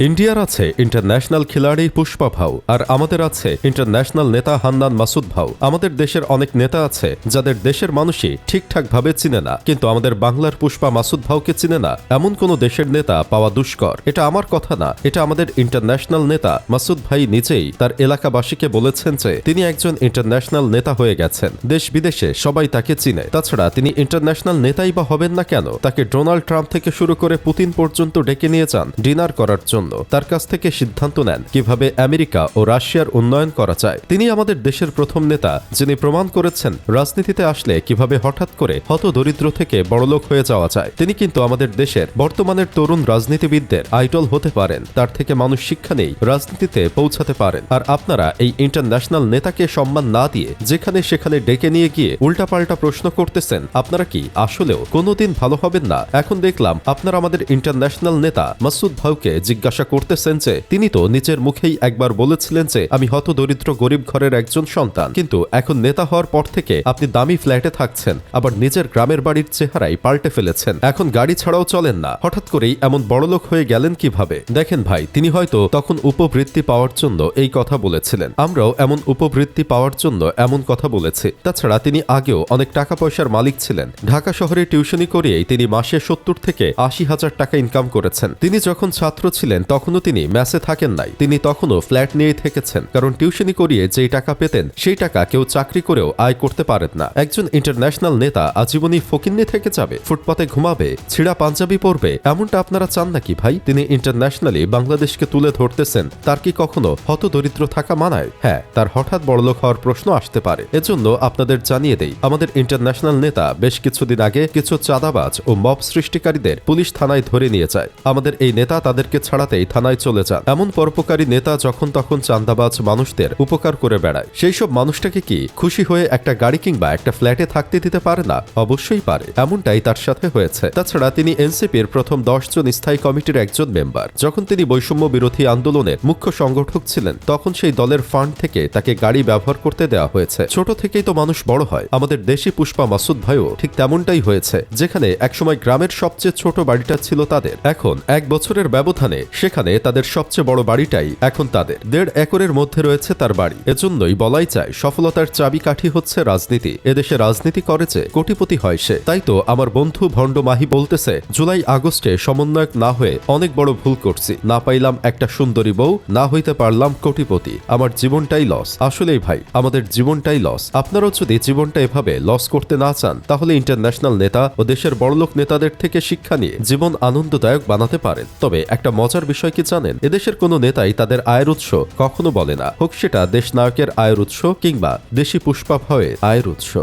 ইন্ডিয়ার আছে ইন্টারন্যাশনাল খিলাড়ি পুষ্পা ভাউ, আর আমাদের আছে ইন্টারন্যাশনাল নেতা হান্নান মাসুদ ভাউ। আমাদের দেশের অনেক নেতা আছে, যাদের দেশের মানুষই ঠিকঠাকভাবে চিনে না। কিন্তু আমাদের বাংলার পুষ্পা মাসুদ ভাউকে চিনে না, এমন কোন দেশের নেতা পাওয়া দুষ্কর। এটা আমার কথা না, এটা আমাদের ইন্টারন্যাশনাল নেতা মাসুদ ভাই নিজেই তার এলাকাবাসীকে বলেছেন যে, তিনি একজন ইন্টারন্যাশনাল নেতা হয়ে গেছেন। দেশ বিদেশে সবাই তাকে চিনে। তাছাড়া তিনি ইন্টারন্যাশনাল নেতাই বা হবেন না কেন? তাকে ডোনাল্ড ট্রাম্প থেকে শুরু করে পুতিন পর্যন্ত ডেকে নিয়ে যান ডিনার করার জন্য। তার কাছ থেকে সিদ্ধান্ত নেন কীভাবে আমেরিকা ও রাশিয়ার উন্নয়ন করা যায়। তিনি আমাদের দেশের প্রথম নেতা, যিনি প্রমাণ করেছেন রাজনীতিতে আসলে কীভাবে হঠাৎ করে হত দরিদ্র থেকে বড়লোক হয়ে যাওয়া যায়। তিনি কিন্তু আমাদের দেশের বর্তমানের তরুণ রাজনীতিবিদদের আইডল হতে পারেন। তার থেকে মানুষ শিক্ষা নেই, রাজনীতিতে পৌঁছাতে পারেন। আর আপনারা এই ইন্টারন্যাশনাল নেতাকে সম্মান না দিয়ে যেখানে সেখানে ডেকে নিয়ে গিয়ে উল্টাপাল্টা প্রশ্ন করতেছেন, আপনারা কি আসলেও কোনোদিন ভালো হবেন না? এখন দেখলাম আপনারা আমাদের ইন্টারন্যাশনাল নেতা মাসুদ ভাউকে জিজ্ঞাসা করতেছেন যে, তিনি তো নিজের মুখেই একবার বলেছিলেন যে, আমি হত দরিদ্র গরিব ঘরের একজন সন্তান। কিন্তু এখন নেতা হওয়ার পর থেকে আপনি দামি ফ্ল্যাটে থাকছেন, আবার নিজের গ্রামের বাড়ির চেহারাই পাল্টে ফেলেছেন। এখন গাড়ি ছাড়াও চলেন না। হঠাৎ করেই এমন বড়লোক হয়ে গেলেন কীভাবে? দেখেন ভাই, তিনি হয়তো তখন উপবৃত্তি পাওয়ার জন্য এই কথা বলেছিলেন। আমরাও এমন উপবৃত্তি পাওয়ার জন্য এমন কথা বলেছি। তাছাড়া তিনি আগেও অনেক টাকা পয়সার মালিক ছিলেন। ঢাকা শহরে টিউশনি করিয়েই তিনি মাসে সত্তর থেকে আশি হাজার টাকা ইনকাম করেছেন। তিনি যখন ছাত্র ছিলেন তখনও তিনি ম্যাসে থাকেন নাই। তিনি তখনও ফ্ল্যাট নিয়েই থেকেছেন, কারণ টিউশনি করিয়ে যেই টাকা পেতেন, সেই টাকা কেউ চাকরি করেও আয় করতে পারেন না। একজন ইন্টারন্যাশনাল নেতা আজীবনই ফকিন্নি থেকে যাবে, ফুটপাতে ঘুমাবে, ছিঁড়া পাঞ্জাবি পরবে, এমনটা আপনারা চান নাকি ভাই? তিনি ইন্টারন্যাশনালি বাংলাদেশকে তুলে ধরতেছেন, তার কি কখনো হত দরিদ্র থাকা মানায়? হ্যাঁ তার হঠাৎ বড়লোক হওয়ার প্রশ্ন আসতে পারে। এজন্য আপনাদের জানিয়ে দেই, আমাদের ইন্টারন্যাশনাল নেতা বেশ কিছুদিন আগে কিছু চাঁদাবাজ ও মব সৃষ্টিকারীদের পুলিশ থানায় ধরে নিয়ে যায়। আমাদের এই নেতা তাদেরকে ছাড়াতেই থানায় চলে যান। এমন পরোপকারী নেতা যখন তখন চাঁদাবাজ মানুষদের উপকার করে বেড়ায়। সেই সব মানুষটাকে কি খুশি হয়ে একটা গাড়ি কিংবা একটা ফ্ল্যাটে থাকতে দিতে পারে না? অবশ্যই পারে। এমনটাই তার সাথে হয়েছে। তাছাড়া তিনি এনসিপির প্রথম দশ জন স্থায়ী কমিটির একজন মেম্বার। যখন তিনি বৈষম্য বিরোধী আন্দোলনের মুখ্য সংগঠক ছিলেন, তখন সেই দলের ফান্ড থেকে তাকে গাড়ি ব্যবহার করতে দেওয়া হয়েছে। ছোট থেকেই তো মানুষ বড় হয়। আমাদের দেশি পুষ্পা মাসুদ ভাইও ঠিক তেমনটাই হয়েছে। যেখানে একসময় গ্রামের সবচেয়ে ছোট বাড়িটা ছিল তাদের। এখন এক বছরের ব্যবধানে সেখানে তাদের সবচেয়ে বড় বাড়িটাই এখন তাদের। দেড় একরের মধ্যে রয়েছে তার বাড়ি। এজন্যই বলাই যায় সফলতার চাবিকাঠি হচ্ছে রাজনীতি। এদেশে রাজনীতি করে যে কোটিপতি হয় সে। তাই তো আমার বন্ধু ভণ্ড মাহি বলতেছে, জুলাই আগস্টে সমন্বয়ক না হয়ে অনেক বড় ভুল করছি। না পাইলাম একটা সুন্দরী বউ, না হইতে পারলাম কোটিপতি। আমার জীবনটাই লস। আসলেই ভাই, আমাদের জীবনটাই লস। আপনারাও যদি জীবনটা এভাবে লস করতে না চান, তাহলে ইন্টারন্যাশনাল নেতা ও দেশের বড়লোক নেতাদের থেকে শিক্ষা নিয়ে জীবন আনন্দদায়ক বানাতে পারেন। তবে একটা মজার বিষয় কি জানেন? এদেশের কোনো নেতাই তাদের আয়ের উৎস কখনো বলে না। হোক সেটা দেশ নায়কের আয়ের উৎস কিংবা দেশি পুষ্পাভয়ের আয়ের উৎস।